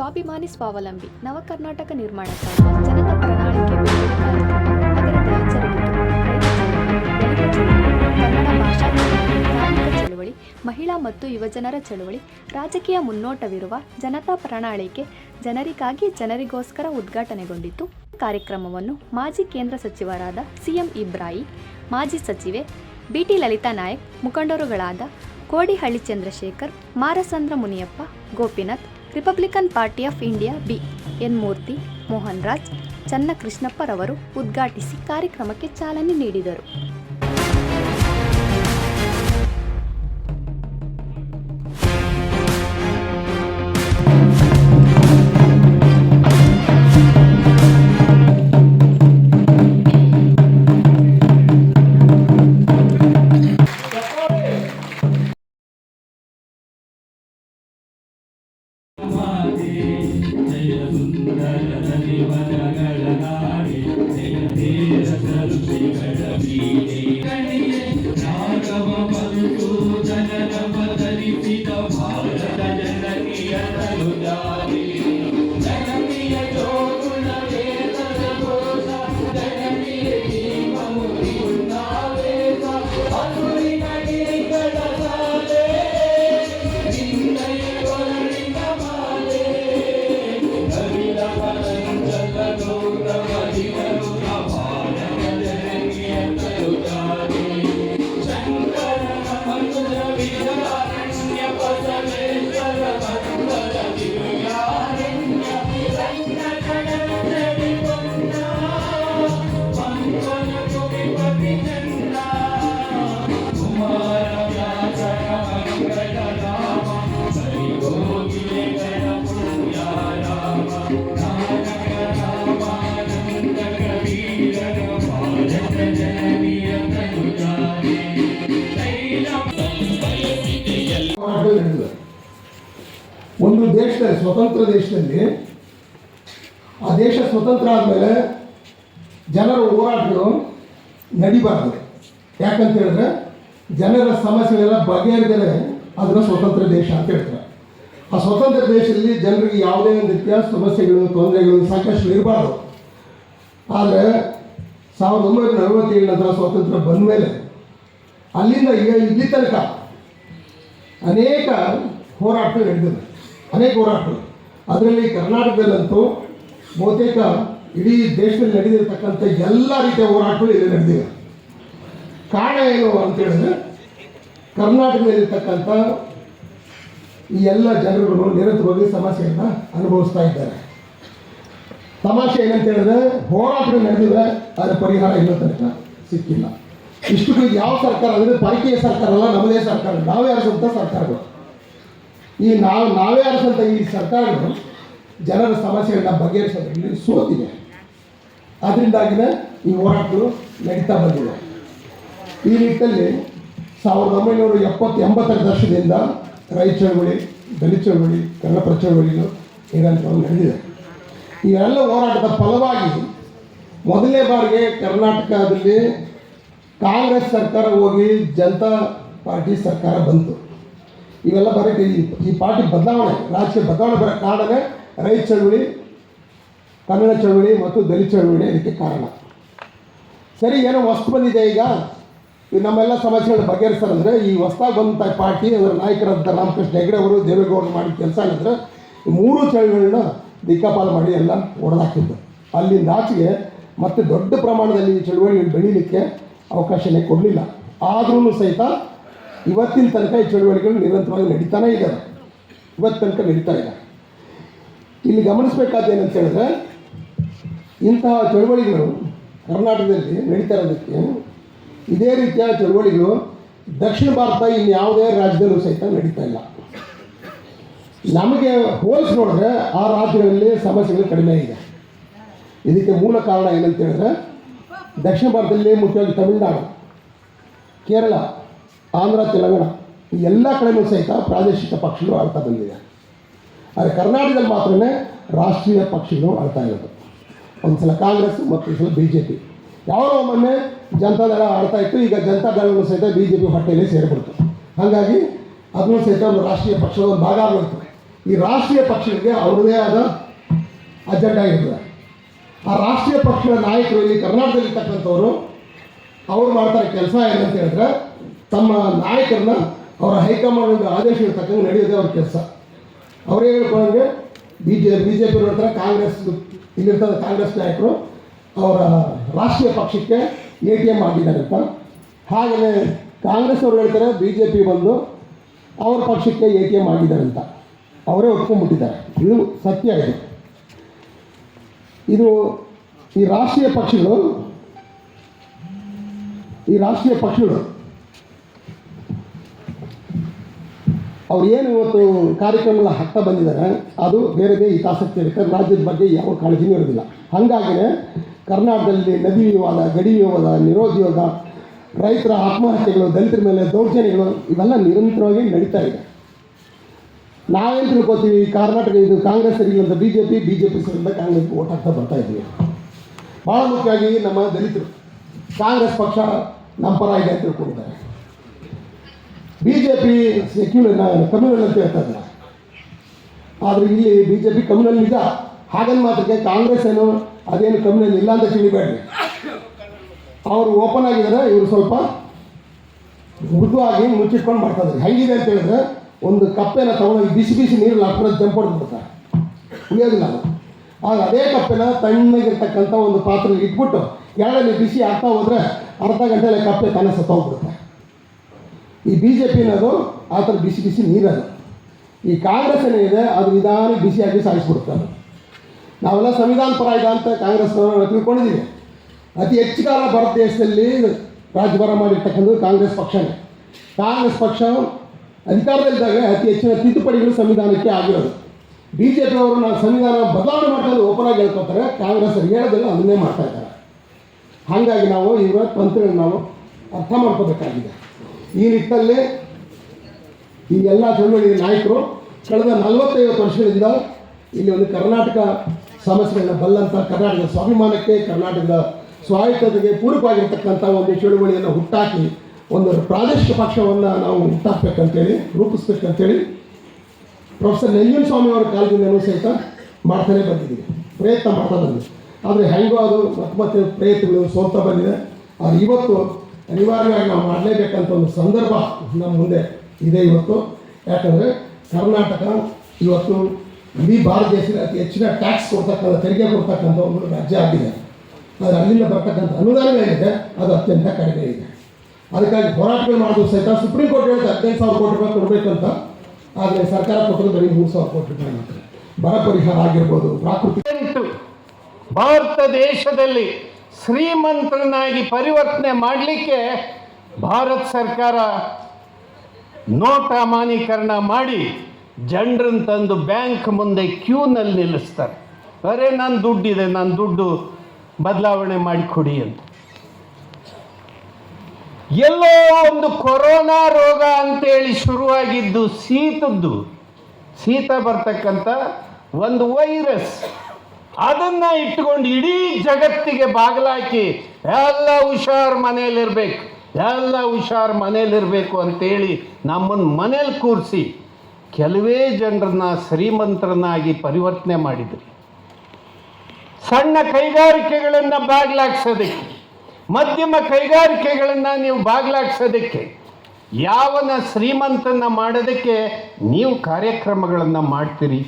ಸ್ವಾಭಿಮಾನಿ ಸ್ವಾವಲಂಬಿ, ನವ ಕರ್ನಾಟಕ ಜನತಾ ಪ್ರಣಾಳಿಕೆ ಮಹಿಳಾ ಮತ್ತು ಯುವಜನರ ಚಳುವಳಿ, ರಾಜಕೀಯ ಮುನ್ನೋಟವಿರುವ ಜನತಾ ಪ್ರಣಾಳಿಕೆ ಜನರಿಗಾಗಿ ಜನರಿಗೋಸ್ಕರ ಉದ್ಘಾಟನೆಗೊಂಡಿತು ಕಾರ್ಯಕ್ರಮವನ್ನು ಮಾಜಿ ಕೇಂದ್ರ ಸಚಿವರಾದ ಸಿಎಂ ಇಬ್ರಾಹಿ, ಮಾಜಿ ಸಚಿವೆ BT Lalitha Nayak, ಮುಖಂಡರುಗಳಾದ Kodihalli Chandrashekar, Marasandra Muniyappa, Gopinath republican party of India B. N. Murthy Mohan Raj ಚನ್ನಕೃಷ್ಣಪ್ಪರವರು ಉದ್ಘಾಟಿಸಿ ಕಾರ್ಯಕ್ರಮಕ್ಕೆ ಚಾಲನೆ ನೀಡಿದರು. ಸ್ವತಂತ್ರ ದೇಶದಲ್ಲಿ, ಆ ದೇಶ ಸ್ವತಂತ್ರ ಆದಮೇಲೆ ಜನರ, ಹೋರಾಟಗಳು ನಡಿಬಾರ್ದು. ಯಾಕಂತ ಹೇಳಿದ್ರೆ ಜನರ ಸಮಸ್ಯೆಗಳೆಲ್ಲ ಬಗೆಹರಿದರೆ ಅದನ್ನು ಸ್ವತಂತ್ರ ದೇಶ ಅಂತ ಹೇಳ್ತಾರೆ. ಆ ಸ್ವತಂತ್ರ ದೇಶದಲ್ಲಿ ಜನರಿಗೆ ಯಾವುದೇ ಒಂದು ರೀತಿಯ ಸಮಸ್ಯೆಗಳು, ತೊಂದರೆಗಳು ಸಾಕಷ್ಟು ಇರಬಾರ್ದು. ಆದರೆ ಸಾವಿರದ ಒಂಬೈನೂರ ನಲವತ್ತೇಳು ನಂತರ ಸ್ವಾತಂತ್ರ್ಯ ಬಂದ ಮೇಲೆ ಅಲ್ಲಿಂದ ಈಗ ಇಲ್ಲಿ ತನಕ ಅನೇಕ ಹೋರಾಟಗಳು ನಡೆದಿವೆ. ಅನೇಕ ಹೋರಾಟಗಳು ಅದರಲ್ಲಿ ಕರ್ನಾಟಕದಲ್ಲಂತೂ ಬಹುತೇಕ ಇಡೀ ದೇಶದಲ್ಲಿ ನಡೆದಿರ್ತಕ್ಕಂಥ ಎಲ್ಲ ರೀತಿಯ ಹೋರಾಟಗಳು ಇಲ್ಲಿ ನಡೆದಿವೆ. ಕಾರಣ ಏನು ಅಂತ ಹೇಳಿದ್ರೆ, ಕರ್ನಾಟಕದಲ್ಲಿರ್ತಕ್ಕಂಥ ಈ ಎಲ್ಲ ಜನರುಗಳು ನಿರಂತರವಾಗಿ ಸಮಸ್ಯೆಯನ್ನು ಅನುಭವಿಸ್ತಾ ಇದ್ದಾರೆ. ತಮಾಷೆ ಏನಂತ ಹೇಳಿದ್ರೆ, ಹೋರಾಟಗಳು ನಡೆದಿವೆ ಅದರ ಪರಿಹಾರ ಇನ್ನೂ ತನಕ ಸಿಕ್ಕಿಲ್ಲ. ಇಷ್ಟು ಯಾವ ಸರ್ಕಾರ ಅಂದರೆ ಪರಕೀಯ ಸರ್ಕಾರ ಅಲ್ಲ ನಮ್ಮದೇ ಸರ್ಕಾರ, ನಾವೇ ಆರಿಸಂಥ ಸರ್ಕಾರಗಳು. ಈ ನಾವು, ನಾವೇ ಆರಿಸಂಥ ಈ ಸರ್ಕಾರಗಳು ಜನರ ಸಮಸ್ಯೆಗಳನ್ನ ಬಗೆಹರಿಸೋದ್ರಲ್ಲಿ ಸೋತಿದೆ. ಅದರಿಂದಾಗಿನೇ ಈ ಹೋರಾಟಗಳು ನಡೀತಾ ಬಂದಿದೆ. ಈ ನಿಟ್ಟಿನಲ್ಲಿ ಸಾವಿರದ ಒಂಬೈನೂರ ಎಪ್ಪತ್ತು ಎಂಬತ್ತರ ದಶಕದಿಂದ ರೈತ ಚಳವಳಿ, ದಲಿತ ಚಳವಳಿ ಕನ್ನಡಪರ ಚಳವಳಿಗಳು ನಿರಂತರವಾಗಿ ನಡೆದಿದೆ. ಇವೆಲ್ಲ ಹೋರಾಟದ ಫಲವಾಗಿ ಮೊದಲನೇ ಬಾರಿಗೆ ಕರ್ನಾಟಕದಲ್ಲಿ ಕಾಂಗ್ರೆಸ್ ಸರ್ಕಾರ ಹೋಗಿ ಜನತಾ ಪಾರ್ಟಿ ಸರ್ಕಾರ ಬಂತು. ಇವೆಲ್ಲ ಬರೀ ಈ ಪಾರ್ಟಿ ಬದಲಾವಣೆ, ರಾಜಕೀಯ ಬದಲಾವಣೆ ಬರೋ ಕಾರಣವೇ ರೈತ ಚಳವಳಿ, ಕನ್ನಡ ಚಳವಳಿ ಮತ್ತು ದಲಿತ ಚಳವಳಿ ಇದಕ್ಕೆ ಕಾರಣ. ಸರಿ, ಏನೋ ವಸ್ತು ಬಂದಿದೆ ಈಗ. ನಮ್ಮೆಲ್ಲ ಸಮಸ್ಯೆಗಳು ಬಗೆಹರಿಸ್ತಾರಂದ್ರೆ ಈ ಹೊಸದಾಗಿ ಬಂದಂಥ ಪಾರ್ಟಿ, ಅದರ ನಾಯಕರಾದ ರಾಮಕೃಷ್ಣ ಹೆಗಡೆ ಅವರು ದೇವೇಗೌಡರು ಮಾಡಿದ ಕೆಲಸ ಏನಂದರೆ ಮೂರು ಚಳವಳಿಗಳನ್ನ ದಿಕ್ಕಾಪಾಲು ಮಾಡಿ ಎಲ್ಲ ಹೊಡೆದಾಕಿದ್ದು ಅಲ್ಲಿಂದ ಆಚೆಗೆ ಮತ್ತೆ ದೊಡ್ಡ ಪ್ರಮಾಣದಲ್ಲಿ ಈ ಚಳುವಳಿಗಳು ಬೆಳೀಲಿಕ್ಕೆ ಅವಕಾಶನೇ ಕೊಡಲಿಲ್ಲ. ಆದ್ರೂ ಸಹಿತ ಇವತ್ತಿನ ತನಕ ಈ ಚಳುವಳಿಗಳು ನಿರಂತರವಾಗಿ ನಡೀತಾನೇ ಇದ್ದಾರೆ ಇವತ್ತು ತನಕ ನಡೀತಾ ಇಲ್ಲಿ ಗಮನಿಸಬೇಕಾದ ಏನಂತ ಹೇಳಿದ್ರೆ, ಇಂತಹ ಚಳುವಳಿಗಳು ಕರ್ನಾಟಕದಲ್ಲಿ ನಡೀತಾ ಇರೋದಕ್ಕೆ ಇದೇ ರೀತಿಯ ಚಳುವಳಿಗಳು ದಕ್ಷಿಣ ಭಾರತ ಇನ್ನು ಯಾವುದೇ ರಾಜ್ಯದಲ್ಲೂ ಸಹಿತ ನಡೀತಾ ಇಲ್ಲ. ನಮಗೆ ಹೋಲಿಸಿ ನೋಡಿದ್ರೆ ಆ ರಾಜ್ಯಗಳಲ್ಲಿ ಸಮಸ್ಯೆಗಳು ಕಡಿಮೆ ಇದೆ. ಇದಕ್ಕೆ ಮೂಲ ಕಾರಣ ಏನಂತ ಹೇಳಿದ್ರೆ, ದಕ್ಷಿಣ ಭಾರತದಲ್ಲಿ ಮುಖ್ಯವಾಗಿ ತಮಿಳುನಾಡು, ಕೇರಳ ಆಂಧ್ರ, ತೆಲಂಗಾಣ, ಈ ಎಲ್ಲ ಕಡೆಯೂ ಸಹಿತ ಪ್ರಾದೇಶಿಕ ಪಕ್ಷಗಳು ಆಳ್ತಾ ಬಂದಿದೆ. ಆದರೆ ಕರ್ನಾಟಕದಲ್ಲಿ ಮಾತ್ರ ರಾಷ್ಟ್ರೀಯ ಪಕ್ಷಗಳು ಆಳ್ತಾ ಇರೋದು. ಒಂದು ಸಲ ಕಾಂಗ್ರೆಸ್ ಮತ್ತು ಸಲ ಬಿ ಜೆ ಪಿ ಯಾವಾಗ ಮೊನ್ನೆ ಜನತಾದಳ ಆಡ್ತಾ ಇತ್ತು, ಈಗ ಜನತಾದಳವನ್ನು ಸಹಿತ ಬಿ ಜೆ ಪಿ ಹೊಟ್ಟೆಯಲ್ಲಿ ಸೇರಿಬಿಡ್ತು. ಹಾಗಾಗಿ ಅದನ್ನು ಸಹಿತ ಒಂದು ರಾಷ್ಟ್ರೀಯ ಪಕ್ಷದ ಒಂದು ಭಾಗ ಆಗುತ್ತೆ ಈ ರಾಷ್ಟ್ರೀಯ ಪಕ್ಷಗಳಿಗೆ ಅವ್ರದೇ ಆದ ಅಜೆಂಡಾ ಇರ್ತದೆ. ಆ ರಾಷ್ಟ್ರೀಯ ಪಕ್ಷದ ನಾಯಕರು ಇಲ್ಲಿ ಕರ್ನಾಟಕದಲ್ಲಿರ್ತಕ್ಕಂಥವ್ರು, ಅವ್ರು ಮಾಡ್ತಾರೆ ಕೆಲಸ ಏನಂತ ಹೇಳಿದ್ರೆ ತಮ್ಮ ನಾಯಕರನ್ನ ಅವರ ಹೈಕಮಾಂಡ್ ಆದೇಶಗಳು ತಕ್ಕಂಗೆ ನಡೆಯೋದೇ ಅವ್ರ ಕೆಲಸ. ಅವರೇ ಹೇಳ್ಕೊಂಡಂಗೆ B J B J P ನಂತರ ಕಾಂಗ್ರೆಸ್ ಇಲ್ಲಿರ್ತದೆ ಕಾಂಗ್ರೆಸ್ ನಾಯಕರು ಅವರ ರಾಷ್ಟ್ರೀಯ ಪಕ್ಷಕ್ಕೆ ಎ ಟಿ ಎಂ ಆಗಿದ್ದಾರೆ ಅಂತ. ಹಾಗೆಯೇ ಕಾಂಗ್ರೆಸ್ ಅವರು ಹೇಳ್ತಾರೆ ಬಿ ಜೆ ಪಿ ಬಂದು ಅವ್ರ ಪಕ್ಷಕ್ಕೆ ಎ ಟಿ ಎಂ ಆಗಿದ್ದಾರೆ ಅಂತ. ಅವರೇ ಒಪ್ಕೊಂಡ್ಬಿಟ್ಟಿದ್ದಾರೆ. ಇದು ಸತ್ಯ ಇದು. ಇದು ಈ ರಾಷ್ಟ್ರೀಯ ಪಕ್ಷಗಳು, ಈ ರಾಷ್ಟ್ರೀಯ ಪಕ್ಷಗಳು ಅವ್ರು ಏನು ಇವತ್ತು ಕಾರ್ಯಕ್ರಮಗಳ ಹಾಕ್ತಾ ಬಂದಿದ್ದಾರೆ, ಅದು ಬೇರೆದೇ ಹಿತಾಸಕ್ತಿ ಇರುತ್ತೆ, ರಾಜ್ಯದ ಬಗ್ಗೆ ಯಾವ ಕಾಳಜಿನೂ ಇರೋದಿಲ್ಲ. ಹಾಗಾಗಿನೇ ಕರ್ನಾಟಕದಲ್ಲಿ ನದಿ ವಿವಾದ, ಗಡಿ ವಿವಾದ ನಿರೋದ್ಯೋಗ ರೈತರ ಆತ್ಮಹತ್ಯೆಗಳು, ದಲಿತರ ಮೇಲೆ ದೌರ್ಜನ್ಯಗಳು, ಇವೆಲ್ಲ ನಿರಂತರವಾಗಿ ನಡೀತಾ ಇದೆ. ನಾವೇನು ತಿಳ್ಕೊತೀವಿ, ಕರ್ನಾಟಕ ಇದು Congress ಸರಿಗಿಲ್ಲಂತ B J P B J P ಸರಿಯಿಂದ ಕಾಂಗ್ರೆಸ್ಗೆ ಓಟ್ ಹಾಕ್ತಾ ಬರ್ತಾ ಇದ್ದೀವಿ. ಭಾಳ ಮುಖ್ಯವಾಗಿ ನಮ್ಮ ದಲಿತರು, ಕಾಂಗ್ರೆಸ್ ಪಕ್ಷ ನಮ್ಮ ಪರ ಇದೆ ತಿಳ್ಕೊಂಡಿದ್ದಾರೆ. B J P secular communal ಅಂತ ಹೇಳ್ತಾ ಇದ್ದಾರೆ ಆದರೆ ಇಲ್ಲಿ ಬಿ ಜೆ ಪಿ ಕಮ್ಯುನಲ್ ನಿಜ ಹಾಗನ್ ಮಾತ್ರಕ್ಕೆ ಕಾಂಗ್ರೆಸ್ ಏನು, ಅದೇನು ಕಮ್ಯುನಲ್ ಇಲ್ಲ ಅಂತ ತಿಳಿಬೇಡ್ರಿ. ಅವರು ಓಪನ್ ಆಗಿದ್ದಾರೆ, ಇವರು ಸ್ವಲ್ಪ ಮೃದುವಾಗಿ ಮುಚ್ಚಿಟ್ಕೊಂಡು ಮಾಡ್ತಾ ಹೆಂಗಿದೆ ಅಂತ ಹೇಳಿದ್ರೆ, ಒಂದು ಕಪ್ಪೆನ ತಗೊಂಡು ಬಿಸಿ ಬಿಸಿ ನೀರಲ್ಲಿ ಜಂಪ್ ಬಿಡ್ತಾರೆ. ಉಳಿಯೋದಿಲ್ಲ ಆಗ ಅದೇ ಕಪ್ಪೆನ ತಣ್ಣಗಿರ್ತಕ್ಕಂಥ ಒಂದು ಪಾತ್ರೆ ಇಟ್ಬಿಟ್ಟು ಎರಡನೇ ಬಿಸಿ ಆಗ್ತಾ ಹೋದ್ರೆ ಅರ್ಧ ಗಂಟೆಯಲ್ಲಿ ಕಪ್ಪೆ ತಾನೇ ಸತ್ತೋಗ್ಬಿಡುತ್ತೆ ಈ ಬಿ ಜೆ ಪಿ ಅನ್ನೋದು ಆ ಥರ ಬಿಸಿ ಬಿಸಿ ನೀರದು. ಈ ಕಾಂಗ್ರೆಸ್ ಏನಿದೆ ಅದು ನಿಧಾನ ಬಿಸಿಯಾಗಿ ಸಾಗಿಸ್ಬಿಡ್ತಾರೆ ನಾವೆಲ್ಲ ಸಂವಿಧಾನ ಪರ ಇದೆ ಅಂತ ಕಾಂಗ್ರೆಸ್ ತಿಳ್ಕೊಂಡಿದ್ದೀವಿ. ಅತಿ ಹೆಚ್ಚು ಕಾಲ ಭಾರತ ದೇಶದಲ್ಲಿ ರಾಜ್ಯಭಾರ ಮಾಡಿರ್ತಕ್ಕಂಥದ್ದು ಕಾಂಗ್ರೆಸ್ ಪಕ್ಷನೇ. ಕಾಂಗ್ರೆಸ್ ಪಕ್ಷ ಅಧಿಕಾರದಲ್ಲಿದ್ದಾಗ ಅತಿ ಹೆಚ್ಚಿನ ತಿದ್ದುಪಡಿಗಳು ಸಂವಿಧಾನಕ್ಕೆ ಆಗಿರೋದು. ಬಿ ಜೆ ಪಿಯವರು ನಾವು ಸಂವಿಧಾನ ಬದಲಾವಣೆ ಮಾಡ್ಕೊಂಡು ಓಪನ್ ಆಗಿ ಹೇಳ್ಕೊತಾರೆ ಕಾಂಗ್ರೆಸ್ ಹೇಳೋದಿಲ್ಲ ಅದನ್ನೇ ಮಾಡ್ತಾ ಇದ್ದಾರೆ. ಹಾಗಾಗಿ ನಾವು ಇವರ ತಂತ್ರಗಳನ್ನ ನಾವು ಅರ್ಥ ಮಾಡ್ಕೋಬೇಕಾಗಿದೆ ಈ ನಿಟ್ಟಿನಲ್ಲಿ ಈ ಎಲ್ಲ ಚಳುವಳಿಯ ನಾಯಕರು ಕಳೆದ ನಲವತ್ತೈವತ್ತು ವರ್ಷಗಳಿಂದ ಇಲ್ಲಿ ಒಂದು ಕರ್ನಾಟಕ ಸಮಸ್ಯೆಗಳನ್ನ ಬಲ್ಲಂತ ಕರ್ನಾಟಕದ ಸ್ವಾಭಿಮಾನಕ್ಕೆ, ಕರ್ನಾಟಕದ ಸ್ವಾಯತ್ತತೆಗೆ ಪೂರಕವಾಗಿರ್ತಕ್ಕಂಥ ಒಂದು ಚಳುವಳಿಯನ್ನು ಹುಟ್ಟಾಕಿ ಒಂದು ಪ್ರಾದೇಶಿಕ ಪಕ್ಷವನ್ನು ನಾವು ಹುಟ್ಟಾಕ್ಬೇಕಂತೇಳಿ, ರೂಪಿಸ್ಬೇಕಂತೇಳಿ ಪ್ರೊಫೆಸರ್ ನಂಜನ್ ಸ್ವಾಮಿ ಅವರ ಕಾಲದಿಂದ ಸಹಿತ ಮಾಡ್ತಾನೆ ಬಂದಿದ್ದೀವಿ ಪ್ರಯತ್ನ ಮಾಡ್ತಾ ಬಂದಿದೆ ಆದರೆ ಹೆಂಗೋ ಅದು ಮತ್ತೆ ಮತ್ತೆ ಪ್ರಯತ್ನಗಳು ಸೋತ ಬಂದಿದೆ. ಆದರೆ ಇವತ್ತು ಅನಿವಾರ್ಯವಾಗಿ ನಾವು ಮಾಡಲೇಬೇಕಂತ ಒಂದು ಸಂದರ್ಭ ನಮ್ಮ ಮುಂದೆ ಇದೆ ಇವತ್ತು. ಯಾಕಂದರೆ ಕರ್ನಾಟಕ ಇವತ್ತು ಇಡೀ ಭಾರತ ದೇಶದ ಅತಿ ಹೆಚ್ಚಿನ ಟ್ಯಾಕ್ಸ್ ಕೊಡ್ತಕ್ಕಂಥ, ತೆರಿಗೆ ಕೊಡ್ತಕ್ಕಂಥ ಒಂದು ರಾಜ್ಯ ಆಗಿದೆ. ಆದರೆ ಅಲ್ಲಿಂದ ಬರ್ತಕ್ಕಂಥ ಅನುದಾನಗಳೇನಿದೆ ಅದು ಅತ್ಯಂತ ಕಡಿಮೆ ಇದೆ. ಅದಕ್ಕಾಗಿ ಹೋರಾಟಗಳು ಮಾಡೋದು ಸಹಿತ ಸುಪ್ರೀಂ ಕೋರ್ಟ್ ಹೇಳಿದ ಹದಿನೈದು ಸಾವಿರ ಕೋಟಿ ರೂಪಾಯಿ ಕೊಡಬೇಕಂತ. ಆದರೆ ಸರ್ಕಾರ ಕೊಟ್ಟರು ಬರೀ ಮೂರು ಸಾವಿರ ಕೋಟಿ ರೂಪಾಯಿ ಮಾತ್ರ. ಬರ ಪರಿಹಾರ ಆಗಿರ್ಬೋದು ಪ್ರಾಕೃತಿಕ ಭಾರತ ದೇಶದಲ್ಲಿ ಶ್ರೀಮಂತರನ್ನಾಗಿ ಪರಿವರ್ತನೆ ಮಾಡಲಿಕ್ಕೆ ಭಾರತ ಸರ್ಕಾರ ನೋಟ್ ಅಮಾನೀಕರಣ ಮಾಡಿ ಜನರನ್ನು ತಂದು ಬ್ಯಾಂಕ್ ಮುಂದೆ ಕ್ಯೂನಲ್ಲಿ ನಿಲ್ಲಿಸ್ತಾರೆ. ಅರೆ ನನ್ನ ದುಡ್ಡಿದೆ ನನ್ನ ದುಡ್ಡು ಬದಲಾವಣೆ ಮಾಡಿ ಕೊಡಿ ಅಂತ. ಎಲ್ಲೋ ಒಂದು ಕೊರೋನಾ ರೋಗ ಅಂತೇಳಿ ಶುರುವಾಗಿದ್ದು ಶೀತದ್ದು ಶೀತ ಬರ್ತಕ್ಕಂಥ ಒಂದು ವೈರಸ್. ಅದನ್ನ ಇಟ್ಕೊಂಡು ಇಡೀ ಜಗತ್ತಿಗೆ ಬಾಗಿಲಾಕಿ, ಎಲ್ಲ ಹುಷಾರ್ ಮನೇಲಿರ್ಬೇಕು ಎಲ್ಲ ಹುಷಾರ್ ಮನೇಲಿರಬೇಕು ಅಂತೇಳಿ ನಮ್ಮನ್ನು ಮನೇಲಿ ಕೂರಿಸಿ ಕೆಲವೇ ಜನರನ್ನ ಶ್ರೀಮಂತರನ್ನಾಗಿ ಪರಿವರ್ತನೆ ಮಾಡಿದ್ರಿ. ಸಣ್ಣ ಕೈಗಾರಿಕೆಗಳನ್ನು ಬಾಗಿಲಾಕ್ಸೋದಕ್ಕೆ ಮಧ್ಯಮ ಕೈಗಾರಿಕೆಗಳನ್ನು ನೀವು ಬಾಗಿಲಾಕ್ಸೋದಕ್ಕೆ ಯಾವನ ಶ್ರೀಮಂತನ ಮಾಡೋದಕ್ಕೆ ನೀವು ಕಾರ್ಯಕ್ರಮಗಳನ್ನು ಮಾಡ್ತೀರಿ?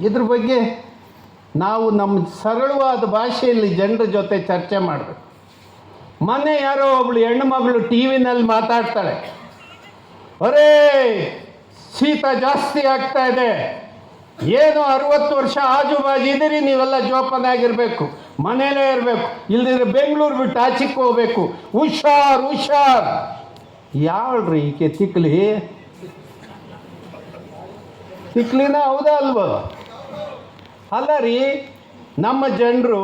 ಇದ್ರ ಬಗ್ಗೆ ನಾವು ನಮ್ಮ ಸರಳವಾದ ಭಾಷೆಯಲ್ಲಿ ಜನರ ಜೊತೆ ಚರ್ಚೆ ಮಾಡಬೇಕು. ಮೊನ್ನೆ ಯಾರೋ ಒಬ್ಳು ಹೆಣ್ಣು ಮಗಳು ಟಿ ವಿನಲ್ಲಿ ಮಾತಾಡ್ತಾಳೆ. ಅರೇ, ಶೀತ ಜಾಸ್ತಿ ಆಗ್ತಾ ಇದೆ. ಏನು ಅರವತ್ತು ವರ್ಷ ಆಜು ಬಾಜು ಇದ್ದೀರಿ, ನೀವೆಲ್ಲ ಜೋಪಾನಾಗಿರ್ಬೇಕು. ಮನೇಲೇ ಇರಬೇಕು. ಇಲ್ದಿದ್ರೆ ಬೆಂಗಳೂರು ಬಿಟ್ಟು ಆಚೆಗೆ ಹೋಗ್ಬೇಕು. ಹುಷಾರ್ ಹುಷಾರ್. ಯಾವ್ರಿ ಈಕೆ ತಿಕ್ಲಿ? ತಿಕ್ಲಿನ ಹೌದಾ ಅಲ್ವ? ಅಲ್ಲ ರೀ ನಮ್ಮ ಜನರು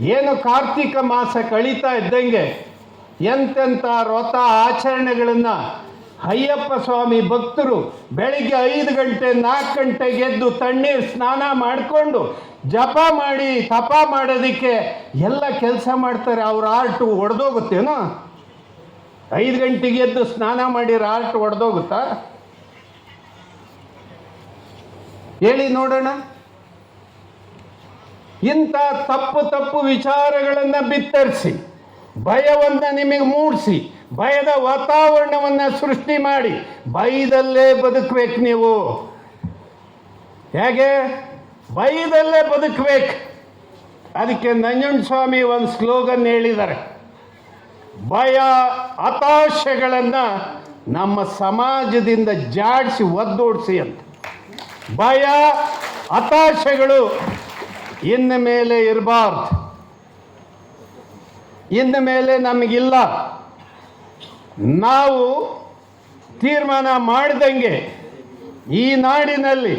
ಏನು ಕಾರ್ತಿಕ ಮಾಸ ಕಳೀತಾ ಇದ್ದಂಗೆ ಎಂತೆಂಥ ವ್ರತ ಆಚರಣೆಗಳನ್ನು ಅಯ್ಯಪ್ಪ ಸ್ವಾಮಿ ಭಕ್ತರು ಬೆಳಿಗ್ಗೆ ಐದು ಗಂಟೆ ನಾಲ್ಕು ಗಂಟೆಗೆ ಎದ್ದು ತಣ್ಣೀರು ಸ್ನಾನ ಮಾಡಿಕೊಂಡು ಜಪ ಮಾಡಿ, ತಪ ಮಾಡೋದಕ್ಕೆ ಎಲ್ಲ ಕೆಲಸ ಮಾಡ್ತಾರೆ. ಅವ್ರ ಆರ್ಟು ಒಡೆದೋಗುತ್ತೇನೋ? ಐದು ಗಂಟೆಗೆ ಎದ್ದು ಸ್ನಾನ ಮಾಡಿರೋ ಆರ್ಟ್ ಒಡೆದೋಗುತ್ತಾ? ಹೇಳಿ ನೋಡೋಣ. ಇಂಥ ತಪ್ಪು ತಪ್ಪು ವಿಚಾರಗಳನ್ನು ಬಿತ್ತರಿಸಿ, ಭಯವನ್ನು ನಿಮಗೆ ಮೂಡಿಸಿ, ಭಯದ ವಾತಾವರಣವನ್ನು ಸೃಷ್ಟಿ ಮಾಡಿ, ಭಯದಲ್ಲೇ ಬದುಕಬೇಕು ನೀವು. ಹೇಗೆ? ಭಯದಲ್ಲೇ ಬದುಕಬೇಕು. ಅದಕ್ಕೆ ನಂಜುಂಡ ಸ್ವಾಮಿ ಒಂದು ಸ್ಲೋಗನ್ ಹೇಳಿದ್ದಾರೆ. ಭಯ ಹತಾಶೆಗಳನ್ನು ನಮ್ಮ ಸಮಾಜದಿಂದ ಜಾಡಿಸಿ ಒದ್ದೋಡಿಸಿ ಅಂತ. ಭಯ ಹತಾಶೆಗಳು ಇನ್ನು ಮೇಲೆ ಇರಬಾರ್ದು. ಇನ್ನು ಮೇಲೆ ನಮಗಿಲ್ಲ. ನಾವು ತೀರ್ಮಾನ ಮಾಡಿದಂಗೆ ಈ ನಾಡಿನಲ್ಲಿ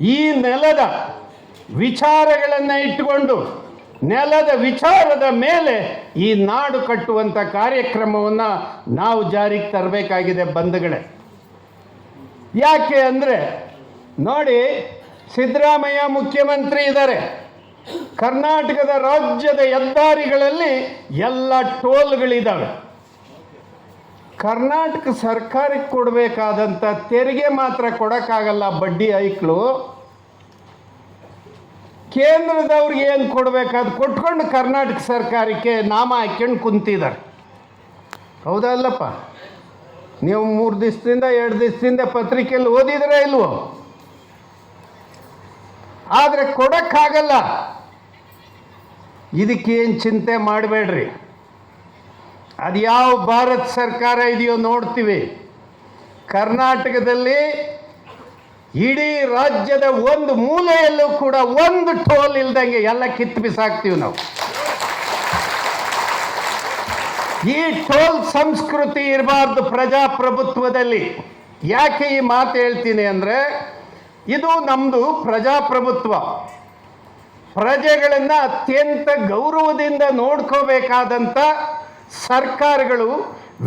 ಈ ನೆಲದ ವಿಚಾರಗಳನ್ನು ಇಟ್ಟುಕೊಂಡು ನೆಲದ ವಿಚಾರದ ಮೇಲೆ ಈ ನಾಡು ಕಟ್ಟುವಂಥ ಕಾರ್ಯಕ್ರಮವನ್ನು ನಾವು ಜಾರಿಗೆ ತರಬೇಕಾಗಿದೆ ಬಂಧುಗಳೇ. ಯಾಕೆ ಅಂದರೆ ನೋಡಿ ಸಿದ್ದರಾಮಯ್ಯ ಮುಖ್ಯಮಂತ್ರಿ ಇದ್ದಾರೆ. ಕರ್ನಾಟಕದ ರಾಜ್ಯದ ಹೆದ್ದಾರಿಗಳಲ್ಲಿ ಎಲ್ಲ ಟೋಲ್ಗಳಿದ್ದಾವೆ. ಕರ್ನಾಟಕ ಸರ್ಕಾರಕ್ಕೆ ಕೊಡಬೇಕಾದಂಥ ತೆರಿಗೆ ಮಾತ್ರ ಕೊಡೋಕ್ಕಾಗಲ್ಲ ಬಡ್ಡಿ ಐಕ್ಳು ಕೇಂದ್ರದವ್ರಿಗೆ ಏನು ಕೊಡಬೇಕಾದ್ ಕೊಟ್ಕೊಂಡು ಕರ್ನಾಟಕ ಸರ್ಕಾರಕ್ಕೆ ನಾಮ ಹಾಕ್ಕೊಂಡು ಕುಂತಿದ್ದಾರೆ. ಹೌದಲ್ಲಪ್ಪ ನೀವು ಮೂರು ದಿವಸದಿಂದ, ಎರಡು ದಿವಸದಿಂದ ಪತ್ರಿಕೆಯಲ್ಲಿ ಓದಿದ್ರೆ ಇಲ್ವೋ? ಆದರೆ ಕೊಡೋಕ್ಕಾಗಲ್ಲ. ಇದಕ್ಕೇನು ಚಿಂತೆ ಮಾಡಬೇಡ್ರಿ. ಅದು ಯಾವ ಭಾರತ ಸರ್ಕಾರ ಇದೆಯೋ ನೋಡ್ತೀವಿ. ಕರ್ನಾಟಕದಲ್ಲಿ ಇಡೀ ರಾಜ್ಯದ ಒಂದು ಮೂಲೆಯಲ್ಲೂ ಕೂಡ ಒಂದು ಟೋಲ್ ಇಲ್ದಂಗೆ ಎಲ್ಲ ಕಿತ್ತು ಬಿಸಾಕ್ತೀವಿ ನಾವು. ಈ ಟೋಲ್ ಸಂಸ್ಕೃತಿ ಇರಬಾರ್ದು ಪ್ರಜಾಪ್ರಭುತ್ವದಲ್ಲಿ. ಯಾಕೆ ಈ ಮಾತು ಹೇಳ್ತೀನಿ ಅಂದರೆ ಇದು ನಮ್ಮದು ಪ್ರಜಾಪ್ರಭುತ್ವ. ಪ್ರಜೆಗಳನ್ನು ಅತ್ಯಂತ ಗೌರವದಿಂದ ನೋಡ್ಕೋಬೇಕಾದಂಥ ಸರ್ಕಾರಗಳು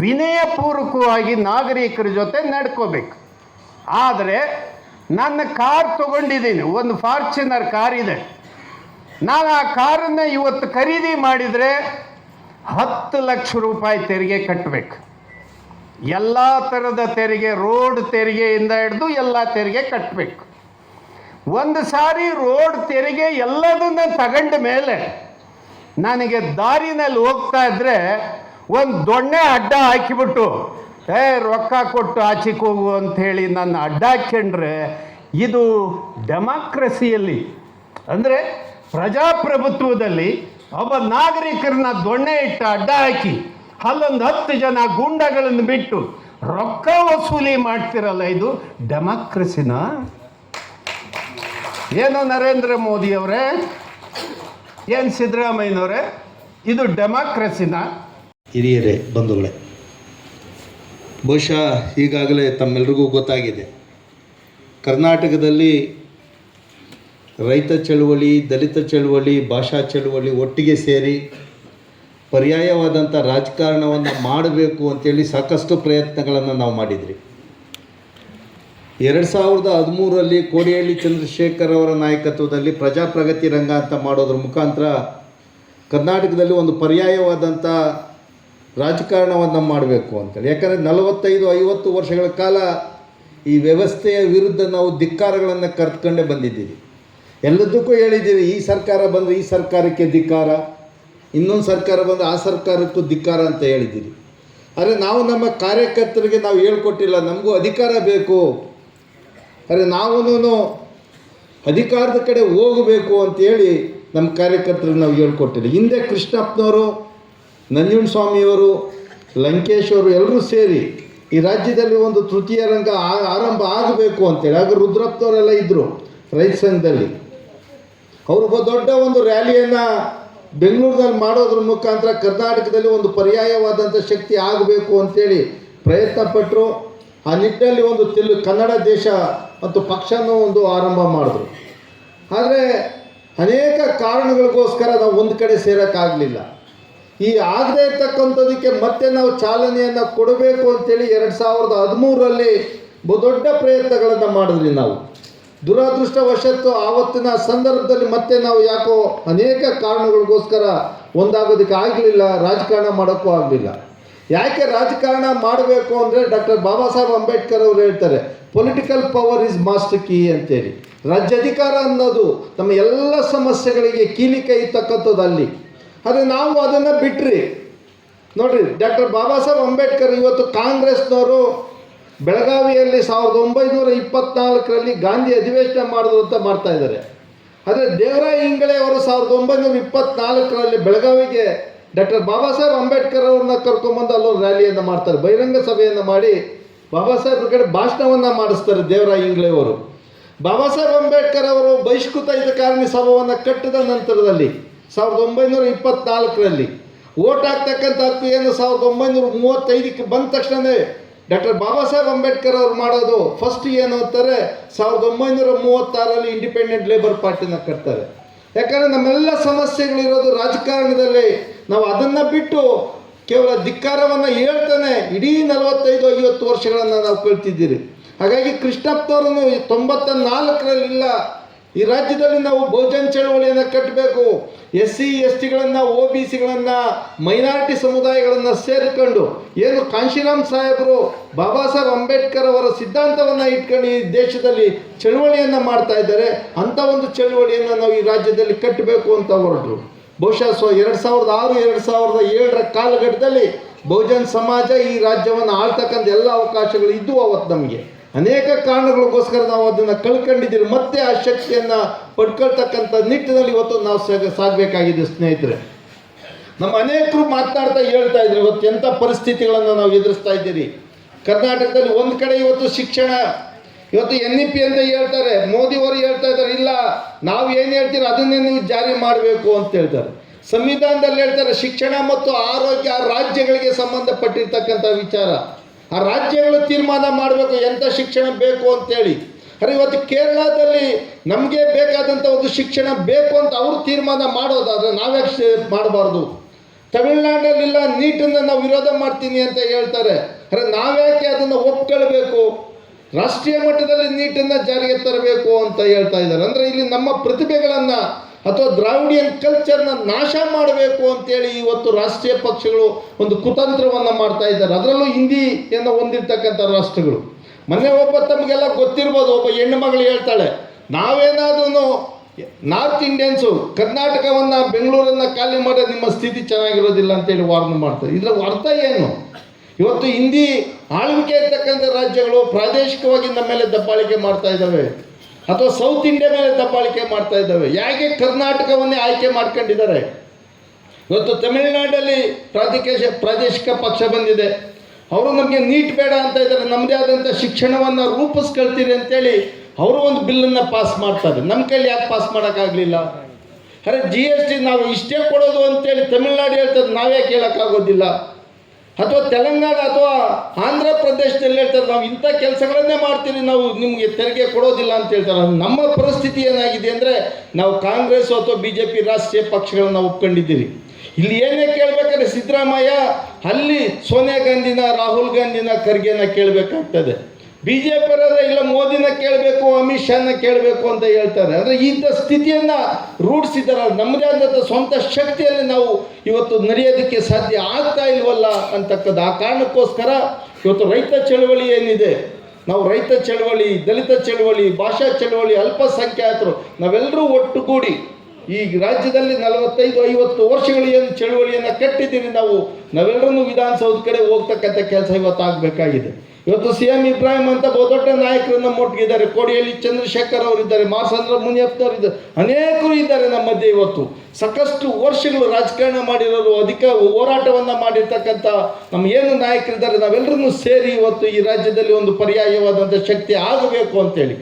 ವಿನಯಪೂರ್ವಕವಾಗಿ ನಾಗರಿಕರ ಜೊತೆ ನಡ್ಕೋಬೇಕು. ಆದರೆ ನನ್ನ ಕಾರ್ ತಗೊಂಡಿದ್ದೀನಿ, ಒಂದು ಫಾರ್ಚುನರ್ ಕಾರ್ ಇದೆ. ನಾನು ಆ ಕಾರನ್ನು ಇವತ್ತು ಖರೀದಿ ಮಾಡಿದರೆ ಹತ್ತು ಲಕ್ಷ ರೂಪಾಯಿ ತೆರಿಗೆ ಕಟ್ಟಬೇಕು ಎಲ್ಲ ಥರದ ತೆರಿಗೆ, ರೋಡ್ ತೆರಿಗೆಯಿಂದ ಹಿಡಿದು ಎಲ್ಲ ತೆರಿಗೆ ಕಟ್ಟಬೇಕು ಒಂದು ಸಾರಿ ರೋಡ್ ತೆರಿಗೆ ಎಲ್ಲದನ್ನ ತಗೊಂಡ ಮೇಲೆ ನನಗೆ ದಾರಿನಲ್ಲಿ ಹೋಗ್ತಾ ಇದ್ರೆ ಒಂದು ದೊಣ್ಣೆ ಅಡ್ಡ ಹಾಕಿಬಿಟ್ಟು, ಏ, ರೊಕ್ಕ ಕೊಟ್ಟು ಆಚೆಗೆ ಹೋಗು ಅಂಥೇಳಿ ನನ್ನ ಅಡ್ಡ ಹಾಕ್ಕೊಂಡ್ರೆ ಇದು ಡೆಮಾಕ್ರಸಿಯಲ್ಲಿ, ಅಂದರೆ ಪ್ರಜಾಪ್ರಭುತ್ವದಲ್ಲಿ ಒಬ್ಬ ನಾಗರಿಕರನ್ನ ದೊಣ್ಣೆ ಇಟ್ಟು ಅಡ್ಡ ಹಾಕಿ ಅಲ್ಲೊಂದು ಹತ್ತು ಜನ ಗೂಂಡಗಳನ್ನು ಬಿಟ್ಟು ರೊಕ್ಕ ವಸೂಲಿ ಮಾಡ್ತಿರಲ್ಲ ಇದು ಡೆಮಾಕ್ರಸಿನ? ಏನು ನರೇಂದ್ರ ಮೋದಿ ಅವರೇ? ಏನು ಸಿದ್ದರಾಮಯ್ಯನವರೇ? ಇದು ಡೆಮಾಕ್ರಸಿನ? ಹಿರಿಯರೇ, ಬಂಧುಗಳೇ, ಬಹುಶಃ ಈಗಾಗಲೇ ತಮ್ಮೆಲ್ರಿಗೂ ಗೊತ್ತಾಗಿದೆ. ಕರ್ನಾಟಕದಲ್ಲಿ ರೈತ ಚಳುವಳಿ, ದಲಿತ ಚಳುವಳಿ, ಭಾಷಾ ಚಳುವಳಿ ಒಟ್ಟಿಗೆ ಸೇರಿ ಪರ್ಯಾಯವಾದಂಥ ರಾಜಕಾರಣವನ್ನು ಮಾಡಬೇಕು ಅಂತೇಳಿ ಸಾಕಷ್ಟು ಪ್ರಯತ್ನಗಳನ್ನು ನಾವು ಮಾಡಿದ್ರಿ. ಎರಡು ಸಾವಿರದ ಹದಿಮೂರರಲ್ಲಿ ಕೋಡಿಹಳ್ಳಿ ಚಂದ್ರಶೇಖರ್ ಅವರ ನಾಯಕತ್ವದಲ್ಲಿ ಪ್ರಜಾಪ್ರಗತಿ ರಂಗ ಅಂತ ಮಾಡೋದ್ರ ಮುಖಾಂತರ ಕರ್ನಾಟಕದಲ್ಲಿ ಒಂದು ಪರ್ಯಾಯವಾದಂಥ ರಾಜಕಾರಣವನ್ನು ಮಾಡಬೇಕು ಅಂತೇಳಿ. ಯಾಕಂದರೆ ನಲವತ್ತೈದು, ಐವತ್ತು ವರ್ಷಗಳ ಕಾಲ ಈ ವ್ಯವಸ್ಥೆಯ ವಿರುದ್ಧ ನಾವು ಧಿಕ್ಕಾರಗಳನ್ನು ಕರ್ತ್ಕೊಂಡೇ ಬಂದಿದ್ದೀವಿ. ಎಲ್ಲದಕ್ಕೂ ಹೇಳಿದ್ದೀವಿ, ಈ ಸರ್ಕಾರ ಬಂದರೆ ಈ ಸರ್ಕಾರಕ್ಕೆ ಧಿಕ್ಕಾರ. ಇನ್ನೊಂದು ಸರ್ಕಾರ ಬಂದು ಆ ಸರ್ಕಾರಕ್ಕೂ ಧಿಕ್ಕಾರ ಅಂತ ಹೇಳಿದ್ದೀರಿ. ಆದರೆ ನಾವು ನಮ್ಮ ಕಾರ್ಯಕರ್ತರಿಗೆ ನಾವು ಹೇಳ್ಕೊಟ್ಟಿಲ್ಲ, ನಮಗೂ ಅಧಿಕಾರ ಬೇಕು. ಆದರೆ ನಾವೂ ಅಧಿಕಾರದ ಕಡೆ ಹೋಗಬೇಕು ಅಂತೇಳಿ ನಮ್ಮ ಕಾರ್ಯಕರ್ತರಿಗೆ ನಾವು ಹೇಳ್ಕೊಟ್ಟಿಲ್ಲ ಹಿಂದೆ ಕೃಷ್ಣಪ್ಪನವರು, ನಂಜುಂಡ ಸ್ವಾಮಿಯವರು ಲಂಕೇಶ್ ಅವರು ಎಲ್ಲರೂ ಸೇರಿ ಈ ರಾಜ್ಯದಲ್ಲಿ ಒಂದು ತೃತೀಯ ರಂಗ ಆರಂಭ ಆಗಬೇಕು ಅಂತೇಳಿ ಆಗ ರುದ್ರಪ್ಪನವರೆಲ್ಲ ಇದ್ದರು ರೈತ ಸಂಘದಲ್ಲಿ ಅವರು ದೊಡ್ಡ ಒಂದು ರ್ಯಾಲಿಯನ್ನು ಬೆಂಗಳೂರಿನಲ್ಲಿ ಮಾಡೋದ್ರ ಮುಖಾಂತರ ಕರ್ನಾಟಕದಲ್ಲಿ ಒಂದು ಪರ್ಯಾಯವಾದಂಥ ಶಕ್ತಿ ಆಗಬೇಕು ಅಂತೇಳಿ ಪ್ರಯತ್ನ ಪಟ್ಟರು ಆ ನಿಟ್ಟಿನಲ್ಲಿ ಒಂದು ತೆಲು ಕನ್ನಡ ದೇಶ ಮತ್ತು ಪಕ್ಷನೂ ಒಂದು ಆರಂಭ ಮಾಡಿದ್ರು. ಆದರೆ ಅನೇಕ ಕಾರಣಗಳಿಗೋಸ್ಕರ ನಾವು ಒಂದು ಕಡೆ ಸೇರೋಕ್ಕಾಗಲಿಲ್ಲ. ಈ ಆಗದೇ ಇರ್ತಕ್ಕಂಥದಕ್ಕೆ ಮತ್ತೆ ನಾವು ಚಾಲನೆಯನ್ನು ಕೊಡಬೇಕು ಅಂತೇಳಿ ಎರಡು ಸಾವಿರದ ಹದಿಮೂರರಲ್ಲಿ ದೊಡ್ಡ ಪ್ರಯತ್ನಗಳನ್ನು ಮಾಡಿದ್ವಿ ನಾವು. ದುರದೃಷ್ಟವಶತ್ತು ಆವತ್ತಿನ ಸಂದರ್ಭದಲ್ಲಿ ಮತ್ತೆ ನಾವು ಯಾಕೋ ಅನೇಕ ಕಾರಣಗಳಿಗೋಸ್ಕರ ಒಂದಾಗೋದಕ್ಕೆ ಆಗಲಿಲ್ಲ ರಾಜಕಾರಣ ಮಾಡೋಕ್ಕೂ ಆಗಲಿಲ್ಲ. ಯಾಕೆ ರಾಜಕಾರಣ ಮಾಡಬೇಕು ಅಂದರೆ ಡಾಕ್ಟರ್ ಬಾಬಾ ಸಾಹೇಬ್ ಅಂಬೇಡ್ಕರ್ ಅವರು ಹೇಳ್ತಾರೆ political power is master key ಅಂತೇಳಿ. ರಾಜ್ಯಾಧಿಕಾರ ಅನ್ನೋದು ನಮ್ಮ ಎಲ್ಲ ಸಮಸ್ಯೆಗಳಿಗೆ ಕೀಲಿಕೈ ತಕ್ಕಂಥದ್ದು ಅಲ್ಲಿ. ಆದರೆ ನಾವು ಅದನ್ನು ಬಿಟ್ರಿ. ನೋಡ್ರಿ, ಡಾಕ್ಟರ್ ಬಾಬಾ ಸಾಹೇಬ್ ಅಂಬೇಡ್ಕರ್ ಇವತ್ತು ಕಾಂಗ್ರೆಸ್ನವರು ಬೆಳಗಾವಿಯಲ್ಲಿ ಸಾವಿರದ ಒಂಬೈನೂರ ಇಪ್ಪತ್ನಾಲ್ಕರಲ್ಲಿ ಗಾಂಧಿ ಅಧಿವೇಶನ ಮಾಡಿದ್ರು ಅಂತ ಮಾಡ್ತಾ ಇದ್ದಾರೆ. ಆದರೆ ದೇವರಾಯ ಇಂಗಳೆ ಅವರು ಸಾವಿರದ ಒಂಬೈನೂರ ಇಪ್ಪತ್ನಾಲ್ಕರಲ್ಲಿ ಬೆಳಗಾವಿಗೆ ಡಾಕ್ಟರ್ ಬಾಬಾ ಸಾಹೇಬ್ ಅಂಬೇಡ್ಕರ್ ಅವ್ರನ್ನ ಕರ್ಕೊಂಬಂದು ಅಲ್ಲೊಂದು ರ್ಯಾಲಿಯನ್ನು ಮಾಡ್ತಾರೆ, ಬಹಿರಂಗ ಸಭೆಯನ್ನು ಮಾಡಿ ಬಾಬಾ ಸಾಹೇಬ್ರ ಕಡೆ ಭಾಷಣವನ್ನು ಮಾಡಿಸ್ತಾರೆ ದೇವರಾಯ ಹಿಂಗಳೆ ಅವರು. ಬಾಬಾ ಸಾಹೇಬ್ ಅಂಬೇಡ್ಕರ್ ಅವರು ಬಹಿಷ್ಕೃತ ಹಿತಕಾರಣಿ ಸಭವನ್ನು ಕಟ್ಟಿದ ನಂತರದಲ್ಲಿ ಸಾವಿರದ ಒಂಬೈನೂರ ಇಪ್ಪತ್ನಾಲ್ಕರಲ್ಲಿ ಓಟ್ ಹಕ್ಕು ಏನು? ಸಾವಿರದ ಒಂಬೈನೂರ ಮೂವತ್ತೈದಕ್ಕೆ ಬಂದ ತಕ್ಷಣವೇ ಡಾಕ್ಟರ್ ಬಾಬಾ ಸಾಹೇಬ್ ಅಂಬೇಡ್ಕರ್ ಅವ್ರು ಮಾಡೋದು ಫಸ್ಟ್ ಏನು ಅಂತಾರೆ? ಸಾವಿರದ ಒಂಬೈನೂರ ಮೂವತ್ತಾರಲ್ಲಿ ಇಂಡಿಪೆಂಡೆಂಟ್ ಲೇಬರ್ ಪಾರ್ಟಿನ ಕಟ್ತಾರೆ. ಯಾಕಂದರೆ ನಮ್ಮೆಲ್ಲ ಸಮಸ್ಯೆಗಳಿರೋದು ರಾಜಕಾರಣದಲ್ಲಿ. ನಾವು ಅದನ್ನು ಬಿಟ್ಟು ಕೇವಲ ಧಿಕ್ಕಾರವನ್ನು ಹೇಳ್ತಾನೆ. ಇಡೀ ನಲವತ್ತೈದು, ಐವತ್ತು ವರ್ಷಗಳನ್ನು ನಾವು ಕಳ್ತಿದ್ದೀರಿ. ಹಾಗಾಗಿ ಕೃಷ್ಣಪ್ಪನವರನ್ನು ತೊಂಬತ್ತ ನಾಲ್ಕರಲ್ಲಿಲ್ಲ ಈ ರಾಜ್ಯದಲ್ಲಿ ನಾವು ಬಹುಜನ ಚಳವಳಿಯನ್ನು ಕಟ್ಟಬೇಕು. ಎಸ್ ಸಿ ಎಸ್ ಟಿಗಳನ್ನು ಒ ಬಿ ಸಿಗಳನ್ನು ಮೈನಾರಿಟಿ ಸಮುದಾಯಗಳನ್ನು ಸೇರಿಕೊಂಡು ಏನು ಕಾಂಶಿರಾಮ್ ಸಾಹೇಬರು, ಬಾಬಾ ಸಾಹೇಬ್ ಅಂಬೇಡ್ಕರ್ ಅವರ ಸಿದ್ಧಾಂತವನ್ನು ಇಟ್ಕೊಂಡು ಈ ದೇಶದಲ್ಲಿ ಚಳವಳಿಯನ್ನು ಮಾಡ್ತಾ ಇದ್ದಾರೆ. ಅಂಥ ಒಂದು ಚಳವಳಿಯನ್ನು ನಾವು ಈ ರಾಜ್ಯದಲ್ಲಿ ಕಟ್ಟಬೇಕು ಅಂತ ಹೊರಟರು ಬಹುಶಃ ಸೊ ಎರಡು ಸಾವಿರದ ಆರು, ಎರಡು ಸಾವಿರದ ಏಳರ ಕಾಲಘಟ್ಟದಲ್ಲಿ ಬಹುಜನ್ ಸಮಾಜ ಈ ರಾಜ್ಯವನ್ನು ಆಳ್ತಕ್ಕಂಥ ಎಲ್ಲ ಅವಕಾಶಗಳು ಇದ್ದವು ಅವತ್ತು ನಮಗೆ. ಅನೇಕ ಕಾರಣಗಳಿಗೋಸ್ಕರ ನಾವು ಅದನ್ನು ಕಳ್ಕೊಂಡಿದ್ದೀವಿ ಮತ್ತೆ ಆ ಶಕ್ತಿಯನ್ನು ಪಡ್ಕೊಳ್ತಕ್ಕಂಥ ನಿಟ್ಟಿನಲ್ಲಿ ಇವತ್ತು ನಾವು ಸಾಗ, ಸಾಗಬೇಕಾಗಿದೆ ಸ್ನೇಹಿತರೆ. ನಮ್ಮ ಅನೇಕರು ಮಾತನಾಡ್ತಾ ಹೇಳ್ತಾ ಇದ್ರು, ಇವತ್ತು ಎಂಥ ಪರಿಸ್ಥಿತಿಗಳನ್ನು ನಾವು ಎದುರಿಸ್ತಾ ಇದ್ದೀರಿ. ಕರ್ನಾಟಕದಲ್ಲಿ ಒಂದು ಕಡೆ ಇವತ್ತು ಶಿಕ್ಷಣ, ಇವತ್ತು ಎನ್ ಇ ಪಿ ಅಂತ ಹೇಳ್ತಾರೆ. ಮೋದಿಯವರು ಹೇಳ್ತಾ ಇದ್ದಾರೆ, ಇಲ್ಲ, ನಾವು ಏನು ಹೇಳ್ತೀರೋ ಅದನ್ನೇ ನೀವು ಜಾರಿ ಮಾಡಬೇಕು ಅಂತ ಹೇಳ್ತಾರೆ. ಸಂವಿಧಾನದಲ್ಲಿ ಹೇಳ್ತಾರೆ, ಶಿಕ್ಷಣ ಮತ್ತು ಆರೋಗ್ಯ ರಾಜ್ಯಗಳಿಗೆ ಸಂಬಂಧಪಟ್ಟಿರ್ತಕ್ಕಂಥ ವಿಚಾರ. ಆ ರಾಜ್ಯಗಳು ತೀರ್ಮಾನ ಮಾಡಬೇಕು ಎಂಥ ಶಿಕ್ಷಣ ಬೇಕು ಅಂತೇಳಿ. ಅರೆ ಇವತ್ತು ಕೇರಳದಲ್ಲಿ ನಮಗೆ ಬೇಕಾದಂಥ ಒಂದು ಶಿಕ್ಷಣ ಬೇಕು ಅಂತ ಅವರು ತೀರ್ಮಾನ ಮಾಡೋದಾದರೆ ನಾವ್ಯಾಕೆ ಮಾಡಬಾರ್ದು? ತಮಿಳ್ನಾಡಲ್ಲಿಲ್ಲ ನೀಟನ್ನು ನಾವು ವಿರೋಧ ಮಾಡ್ತೀನಿ ಅಂತ ಹೇಳ್ತಾರೆ. ಅರೆ ನಾವ್ಯಾಕೆ ಅದನ್ನು ಒಪ್ಕೊಳ್ಬೇಕು? ರಾಷ್ಟ್ರೀಯ ಮಟ್ಟದಲ್ಲಿ ನೀಟನ್ನು ಜಾರಿಗೆ ತರಬೇಕು ಅಂತ ಹೇಳ್ತಾ ಇದ್ದಾರೆ. ಅಂದರೆ ಇಲ್ಲಿ ನಮ್ಮ ಪ್ರತಿಭೆಗಳನ್ನು ಅಥವಾ ದ್ರಾವಿಡಿಯನ್ ಕಲ್ಚರ್ನ ನಾಶ ಮಾಡಬೇಕು ಅಂತೇಳಿ ಇವತ್ತು ರಾಷ್ಟ್ರೀಯ ಪಕ್ಷಗಳು ಒಂದು ಕುತಂತ್ರವನ್ನು ಮಾಡ್ತಾ ಇದ್ದಾರೆ. ಅದರಲ್ಲೂ ಹಿಂದಿಯನ್ನು ಹೊಂದಿರ್ತಕ್ಕಂಥ ರಾಷ್ಟ್ರಗಳು. ಮೊನ್ನೆ ಒಬ್ಬ ತಮಗೆಲ್ಲ ಗೊತ್ತಿರ್ಬೋದು, ಒಬ್ಬ ಹೆಣ್ಣು ಮಗಳು ಹೇಳ್ತಾಳೆ ನಾವೇನಾದ್ರೂ ನಾರ್ತ್ ಇಂಡಿಯನ್ಸು ಕರ್ನಾಟಕವನ್ನು ಬೆಂಗಳೂರನ್ನು ಖಾಲಿ ಮಾಡೋ ನಿಮ್ಮ ಸ್ಥಿತಿ ಚೆನ್ನಾಗಿರೋದಿಲ್ಲ ಅಂತೇಳಿ ವಾರ್ನ್ ಮಾಡ್ತಾರೆ. ಇದರ ಅರ್ಥ ಏನು? ಇವತ್ತು ಹಿಂದಿ ಆಳ್ವಿಕೆ ಇರ್ತಕ್ಕಂಥ ರಾಜ್ಯಗಳು ಪ್ರಾದೇಶಿಕವಾಗಿ ನಮ್ಮ ಮೇಲೆ ದಬ್ಬಾಳಿಕೆ ಮಾಡ್ತಾ ಇದ್ದಾವೆ. ಅಥವಾ ಸೌತ್ ಇಂಡಿಯಾ ಮೇಲೆ ದಬ್ಬಾಳಿಕೆ ಮಾಡ್ತಾ ಇದ್ದಾವೆ. ಯಾಕೆ ಕರ್ನಾಟಕವನ್ನೇ ಆಯ್ಕೆ ಮಾಡ್ಕೊಂಡಿದ್ದಾರೆ? ಇವತ್ತು ತಮಿಳುನಾಡಲ್ಲಿ ಪ್ರಾಧಿಕೇಶ, ಪ್ರಾದೇಶಿಕ ಪಕ್ಷ ಬಂದಿದೆ. ಅವರು ನಮಗೆ ನೀಟ್ ಬೇಡ ಅಂತ ಇದ್ದಾರೆ. ನಮ್ಮದೇ ಆದಂಥ ಶಿಕ್ಷಣವನ್ನು ರೂಪಿಸ್ಕೊಳ್ತೀರಿ ಅಂತೇಳಿ ಅವರು ಒಂದು ಬಿಲ್ಲನ್ನು ಪಾಸ್ ಮಾಡ್ತಾರೆ ನಮ್ಮ ಕೈಲಿ ಯಾಕೆ ಪಾಸ್ ಮಾಡೋಕ್ಕಾಗಲಿಲ್ಲ? ಅರೆ ಜಿ ಎಸ್ ಟಿ ನಾವು ಇಷ್ಟೇ ಕೊಡೋದು ಅಂತೇಳಿ ತಮಿಳ್ನಾಡು ಹೇಳ್ತದೆ. ನಾವೇ ಕೇಳೋಕ್ಕಾಗೋದಿಲ್ಲ. ಅಥವಾ ತೆಲಂಗಾಣ ಅಥವಾ ಆಂಧ್ರ ಪ್ರದೇಶದಲ್ಲಿ ಹೇಳ್ತಾರೆ, ನಾವು ಇಂಥ ಕೆಲಸಗಳನ್ನೇ ಮಾಡ್ತೀವಿ ನಾವು ನಿಮಗೆ ತೆರಿಗೆ ಕೊಡೋದಿಲ್ಲ ಅಂತ ಹೇಳ್ತಾರೆ. ನಮ್ಮ ಪರಿಸ್ಥಿತಿ ಏನಾಗಿದೆ ಅಂದರೆ, ನಾವು ಕಾಂಗ್ರೆಸ್ ಅಥವಾ ಬಿ ಜೆ ಪಿ ರಾಷ್ಟ್ರೀಯ ಪಕ್ಷಗಳನ್ನ ಒಪ್ಕೊಂಡಿದ್ದೀವಿ ಇಲ್ಲಿ ಏನೇ ಕೇಳಬೇಕಾದ್ರೆ ಸಿದ್ದರಾಮಯ್ಯ ಅಲ್ಲಿ ಸೋನಿಯಾ ಗಾಂಧಿನ, ರಾಹುಲ್ ಗಾಂಧಿನ ಖರ್ಗೆನ ಕೇಳಬೇಕಾಗ್ತದೆ. ಬಿ ಜೆ ಪಿ ಇಲ್ಲ, ಮೋದಿನ ಕೇಳಬೇಕು, ಅಮಿತ್ ಶಾನ ಕೇಳಬೇಕು ಅಂತ ಹೇಳ್ತಾರೆ. ಅಂದರೆ ಇಂಥ ಸ್ಥಿತಿಯನ್ನು ರೂಢಿಸಿದ್ದಾರೆ ನಮ್ಮದೇ ಆದಂಥ ಸ್ವಂತ ಶಕ್ತಿಯಲ್ಲಿ ನಾವು ಇವತ್ತು ನಡೆಯೋದಕ್ಕೆ ಸಾಧ್ಯ ಆಗ್ತಾ ಇಲ್ವಲ್ಲ ಅಂತಕ್ಕದ್ದು ಆ ಕಾರಣಕ್ಕೋಸ್ಕರ ಇವತ್ತು ರೈತ ಚಳವಳಿ ಏನಿದೆ, ನಾವು ರೈತ ಚಳವಳಿ, ದಲಿತ ಚಳವಳಿ, ಭಾಷಾ ಚಳವಳಿ ಅಲ್ಪಸಂಖ್ಯಾತರು, ನಾವೆಲ್ಲರೂ ಒಟ್ಟುಗೂಡಿ ಈ ರಾಜ್ಯದಲ್ಲಿ ನಲವತ್ತೈದು, ಐವತ್ತು ವರ್ಷಗಳ ಏನು ಚಳುವಳಿಯನ್ನು ಕಟ್ಟಿದ್ದೀರಿ ನಾವು ನಾವೆಲ್ಲರೂ ವಿಧಾನಸೌಧ ಕಡೆ ಹೋಗ್ತಕ್ಕಂಥ ಕೆಲಸ ಇವತ್ತು ಆಗಬೇಕಾಗಿದೆ. ಇವತ್ತು ಸಿ ಎಂ ಇಬ್ರಾಹಿಂ ಅಂತ ಬಹುದೊಡ್ಡ ನಾಯಕರು ನಮ್ಮ ಒಟ್ಟಿಗಿದ್ದಾರೆ ಕೋಡಿಯಲ್ಲಿ ಚಂದ್ರಶೇಖರ್ ಅವರಿದ್ದಾರೆ ಮಾಸಂದ್ರ ಮುನಿಯಪ್ಪನವರು ಇದ್ದಾರೆ. ಅನೇಕರು ಇದ್ದಾರೆ ನಮ್ಮ ಮಧ್ಯೆ ಇವತ್ತು. ಸಾಕಷ್ಟು ವರ್ಷಗಳು ರಾಜಕಾರಣ ಮಾಡಿರೋರು, ಅಧಿಕ ಹೋರಾಟವನ್ನು ಮಾಡಿರ್ತಕ್ಕಂಥ ನಮ್ಮ ಏನು ನಾಯಕರಿದ್ದಾರೆ ನಾವೆಲ್ಲರೂ ಸೇರಿ ಇವತ್ತು ಈ ರಾಜ್ಯದಲ್ಲಿ ಒಂದು ಪರ್ಯಾಯವಾದಂಥ ಶಕ್ತಿ ಆಗಬೇಕು ಅಂತೇಳಿ.